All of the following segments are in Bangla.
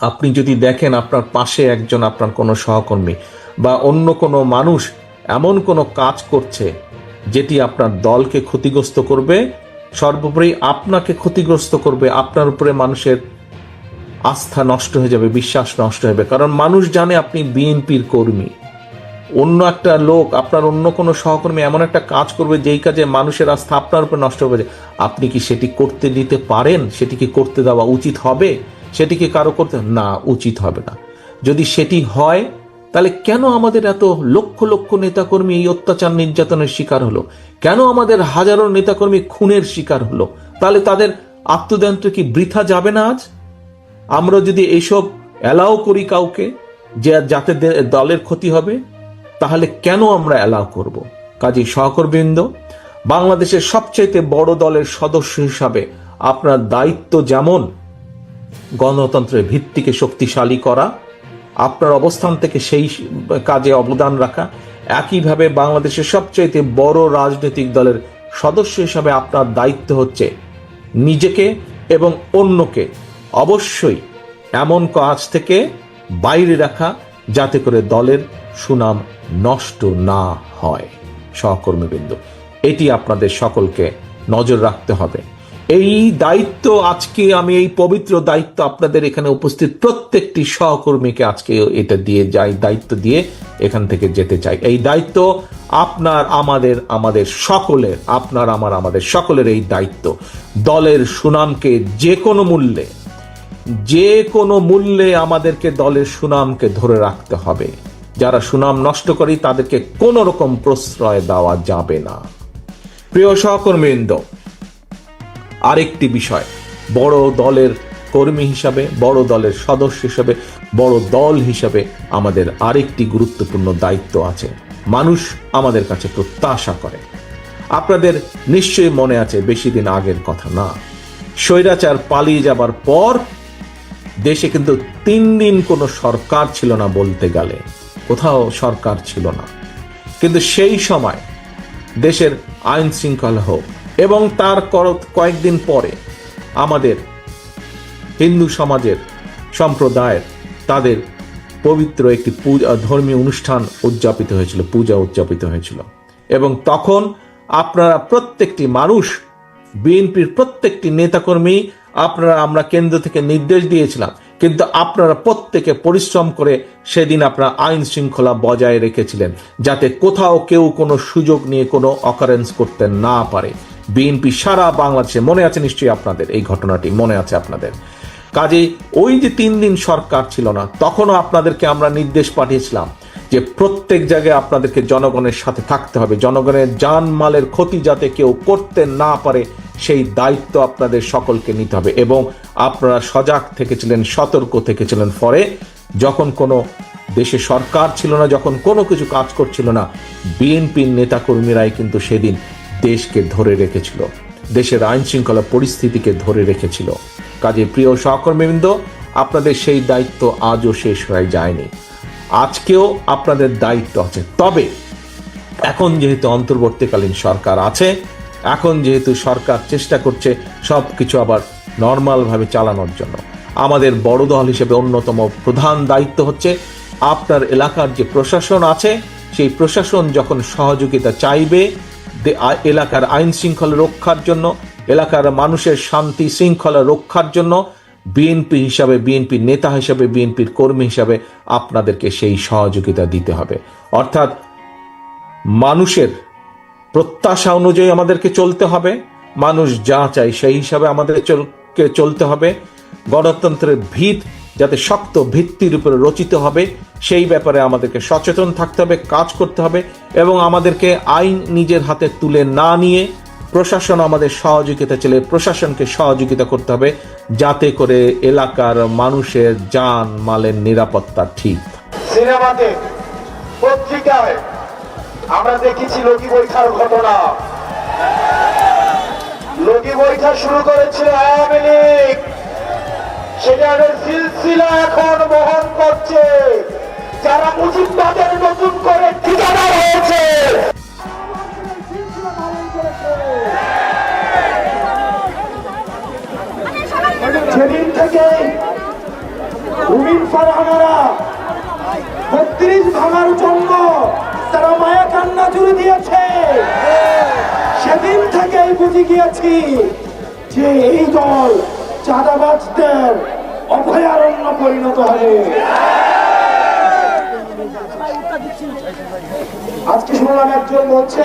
আপনি যদি দেখেন আপনার পাশে একজন আপনার কোনো সহকর্মী বা অন্য কোনো মানুষ এমন কোনো কাজ করছে যেটি আপনার দলকে ক্ষতিগ্রস্ত করবে, সর্বোপরি আপনাকে ক্ষতিগ্রস্ত করবে, আপনার উপরে মানুষের আস্থা নষ্ট হয়ে যাবে, বিশ্বাস নষ্ট হবে কারণ মানুষ জানে আপনি বিএনপির কর্মী। অন্য একটা লোক, আপনার অন্য কোনো সহকর্মী এমন একটা কাজ করবে যেই কাজে মানুষের আস্থা আপনার উপর নষ্ট হয়ে হবে আপনি কি সেটি করতে দিতে পারেন? সেটি কি করতে দেওয়া উচিত হবে? সেটি কি কারও করতে না উচিত হবে না। যদি সেটি হয়, তাহলে কেন আমাদের এত লক্ষ লক্ষ নেতাকর্মী এই অত্যাচার নির্যাতনের শিকার হলো? কেন আমাদের হাজারো নেতাকর্মী খুনের শিকার হলো? তাহলে তাদের আত্মদান্ত কি বৃথা যাবে না আজ? আমরা যদি এইসব অ্যালাউ করি কাউকে যে যাতে দলের ক্ষতি হবে, তাহলে কেন আমরা অ্যালাউ করব? কাজী সহকর্মীবৃন্দ বাংলাদেশের সবচাইতে বড় দলের সদস্য হিসাবে আপনার দায়িত্ব যেমন গণতন্ত্রের ভিত্তিকে শক্তিশালী করা, আপনার অবস্থান থেকে সেই কাজে অবদান রাখা, একইভাবে বাংলাদেশের সবচাইতে বড় রাজনৈতিক দলের সদস্য হিসাবে আপনার দায়িত্ব হচ্ছে নিজেকে এবং অন্যকে অবশ্যই এমন কাজ থেকে বাইরে রাখা যাতে করে দলের সুনাম নষ্ট না হয়। সহকর্মীবৃন্দ, এটি আপনাদের সকলকে নজর রাখতে হবে। এই দায়িত্ব আজকে আমি, এই পবিত্র দায়িত্ব আপনাদের এখানে উপস্থিত প্রত্যেকটি সহকর্মীকে আজকে এটা দিয়ে যাই, দায়িত্ব দিয়ে এখান থেকে যেতে চাই। এই দায়িত্ব আপনার, আমাদের আমাদের সকলের, আপনার, আমার, আমাদের সকলের এই দায়িত্ব। দলের সুনামকে যে কোনো মূল্যে, যে কোনো মূল্যে আমাদেরকে দলের সুনামকে ধরে রাখতে হবে। যারা সুনাম নষ্ট করে, তাদেরকে কোনো রকম প্রশ্রয় দেওয়া যাবে না। প্রিয় সহকর্মীবৃন্দ আরেকটি বিষয়, বড় দলের কর্মী হিসাবে, বড় দলের সদস্য হিসাবে, বড় দল হিসাবে আমাদের আরেকটি গুরুত্বপূর্ণ দায়িত্ব আছে। মানুষ আমাদের কাছে প্রত্যাশা করে। আপনাদের নিশ্চয়ই মনে আছে, বেশি দিন আগের কথা না। স্বৈরাচার পালিয়ে যাবার পর দেশে কিন্তু তিন দিন কোনো সরকার ছিল না বলতে গেলে। কোথাও সরকার ছিল না। কিন্তু সেই সময় দেশের আইন শৃঙ্খলা হোক এবং তার কয়েকদিন পরে আমাদের হিন্দু সমাজের সম্প্রদায়ের তাদের পবিত্র একটি পূজা, ধর্মীয় অনুষ্ঠান উদযাপিত হয়েছিল, পূজা উদযাপিত হয়েছিল। এবং তখন আপনারা প্রত্যেকটি মানুষ, বিএনপির প্রত্যেকটি নেতাকর্মী, আপনারা, আমরা কেন্দ্র থেকে নির্দেশ দিয়েছিলাম। কিন্তু আপনারা প্রত্যেকে পরিশ্রম করে সেদিন আপনারা আইন শৃঙ্খলা বজায় রেখেছিলেন, যাতে কোথাও কেউ কোনো সুযোগ নিয়ে কোনো অকারেন্স করতে না পারে। বিএনপি সারা বাংলাদেশে মনে আছে নিশ্চয়ই আপনাদের, এই ঘটনাটি মনে আছে আপনাদের। কাজে ওই যে তিন দিন সরকার ছিল না, তখনও আপনাদেরকে আমরা নির্দেশ পাঠিয়েছিলাম যে প্রত্যেক জায়গায় আপনাদেরকে জনগণের সাথে থাকতে হবে, জনগণের জানমালের ক্ষতি যাতে কেউ করতে না পারে, সেই দায়িত্ব আপনাদের সকলকে নিতে হবে। এবং আপনারা সজাগ থেকেছিলেন, সতর্ক থেকেছিলেন ফলে যখন কোনো দেশে সরকার ছিল না, যখন কোনো কিছু কাজ করছিল না, বিএনপির নেতাকর্মীরাই কিন্তু সেদিন দেশকে ধরে রেখেছিল। দেশের আইন শৃঙ্খলা পরিস্থিতিকে ধরে রেখেছিল। কাজে প্রিয় সহকর্মীবৃন্দ, আপনাদের সেই দায়িত্ব আজও শেষ হয়ে যায়নি। আজকেও আপনাদের দায়িত্ব আছে। তবে এখন যেহেতু অন্তর্বর্তীকালীন সরকার আছে, এখন যেহেতু সরকার চেষ্টা করছে সব কিছু আবার নর্মালভাবে চালানোর জন্য। আমাদের বড় দল হিসেবে অন্যতম প্রধান দায়িত্ব হচ্ছে আপনার এলাকার যে প্রশাসন আছে, সেই প্রশাসন যখন সহযোগিতা চাইবে এলাকার আইন শৃঙ্খলা রক্ষার জন্য, এলাকার মানুষের শান্তি শৃঙ্খলা রক্ষার জন্য, বিএনপি হিসাবে বিএনপির নেতা হিসাবে, বিএনপির কর্মী হিসাবে আপনাদেরকে সেই সহযোগিতা দিতে হবে। অর্থাৎ মানুষের প্রত্যাশা অনুযায়ী আমাদেরকে চলতে হবে, মানুষ যা চাই সেই হিসাবে আমাদের চলতে হবে। গণতন্ত্রের ভিত যাতে শক্ত ভিত্তির উপরে রচিত হবে, সেই ব্যাপারে আমাদেরকে সচেতন থাকতে হবে, কাজ করতে হবে এবং আমাদেরকে আইন নিজের হাতে তুলে না নিয়ে প্রশাসন আমাদের সহযোগিতা চলে প্রশাসনকে সহযোগিতা করতে হবে, যাতে করে এলাকার মানুষের যান মালের নিরাপত্তা ঠিক। সিনেমাতে, পত্রিকায় আমরা দেখেছি লগি বৈঠার ঘটনা। লগি বৈঠা শুরু করেছিল আওয়ামী লীগ। সেটার সিলসিলা এখন বহন করছে। যারা মুজিববাদের নতুন করে ঠিকানা হয়েছে সেদিন থেকে ফারহানারা বত্রিশ ভাঙার জন্য তারা মায়া কান্না জুড়ে দিয়েছে। সেদিন থেকেই বুঝে গিয়েছি যে এই দল চাঁদাবাজদের অভয়ারণ্য পরিণত হবে। আজকে শুনলাম একজন বলছে,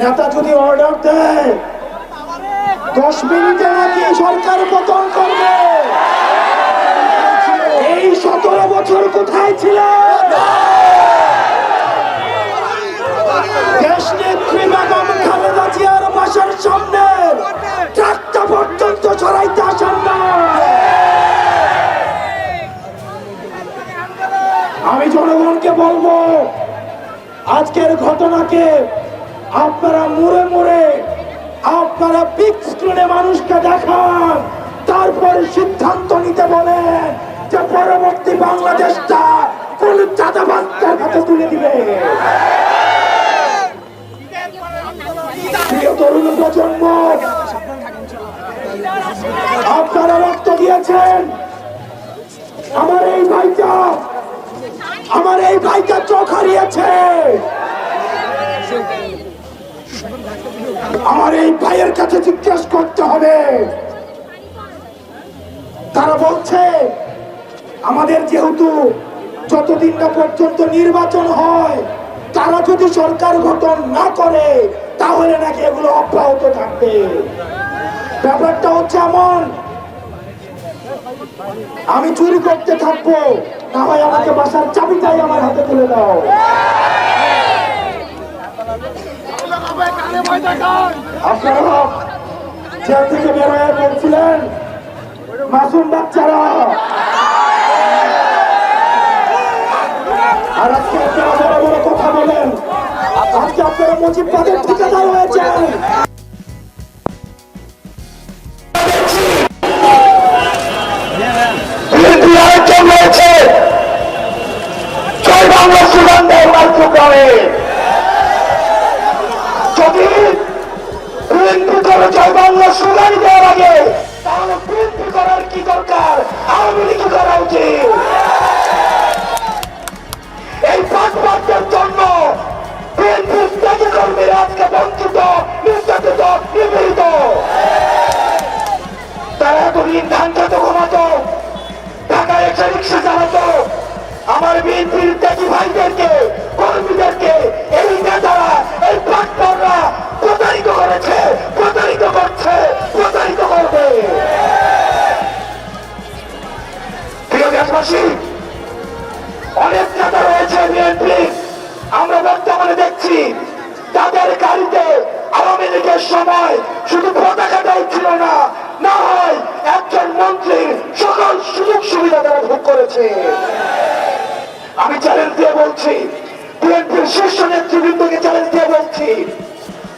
নেতা যদি অর্ডার দেয়, দশ মিনিটে নাকি সরকার পতন করবে। এই সতেরো বছর কোথায় ছিল? দেশ নেত্রী বেগম খালেদা জিয়ার বাসার সামনে ট্রাকটা পর্যন্ত আসেন না। আমি জনগণকে বলব, আজকের ঘটনাকে আপনারা মুড়ে মুড়ে, আপনারা বিগ স্ক্রিনে মানুষকে দেখান, তারপর সিদ্ধান্ত নিতে বলেন যে পরবর্তী বাংলাদেশটা কোন চাঁদাবাজদের দিয়েছেন। আমার এই ভাইটা, আমার এই ভাইটা চোখ হারিয়েছে। আমার এই ভাইয়ের কাছে জিজ্ঞেস করতে হবে। তারা বলছে, আমাদের যেহেতু যতদিন না পর্যন্ত নির্বাচন হয়, তারা যদি সরকার গঠন না করে, তাহলে নাকি এগুলো অব্যাহত থাকবে। ব্যাপারটা হচ্ছে এমন আমি চুরি করতে থাকব না হয় আমাকে বাসার চাবিটাই আমার হাতে তুলে দাও। আপনারা জেল থেকে বের হয়ে বলছিলেন, মাসুম বাচ্চারা। আর আজকে আপনারা বড় বড় কথা বলেন। আজকে আপনারা মুজিববাদের ঠিকাদার হয়েছেন। বাংলা সুগান দেয় মাইক্রোগ্রামে যদি বিএনপি করে জয় বাংলা সুগান দেওয়ার আগে, তাহলে বিএনপি করার কি দরকার? আওয়ামী লীগ করা উচিত। এই পাটপাটদের জন্য বিএনপির ত্যাগী কর্মীরা আজকে বঞ্চিত, নির্যাতিত, নিপীড়িত। তারা এতদিন ধান খেতে ঘুমাতো, ঢাকায় এসে রিক্সা চালাতো। আমার বিএনপির ভাইদেরকে কর্মীদেরকে, এই নেতারা, এই প্ল্যাটফর্মরা প্রতারিত করেছে, প্রতারিত করছে, প্রতারিত করবে। অনেক নেতা রয়েছে বিএনপি, আমরা বর্তমানে দেখছি তাদের গাড়িতে আওয়ামী লীগের সময় শুধু পতাকাটাই ছিল না না হয় একজন মন্ত্রীর সকল সুযোগ সুবিধা তারা ভোগ করেছে। দিয়ে বলছি। বিএনপির শীর্ষ নেতৃবৃন্দকে চ্যালেঞ্জ দিয়ে বলছি।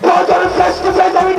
প্রয়োজনে ফেস টু ফেস আমি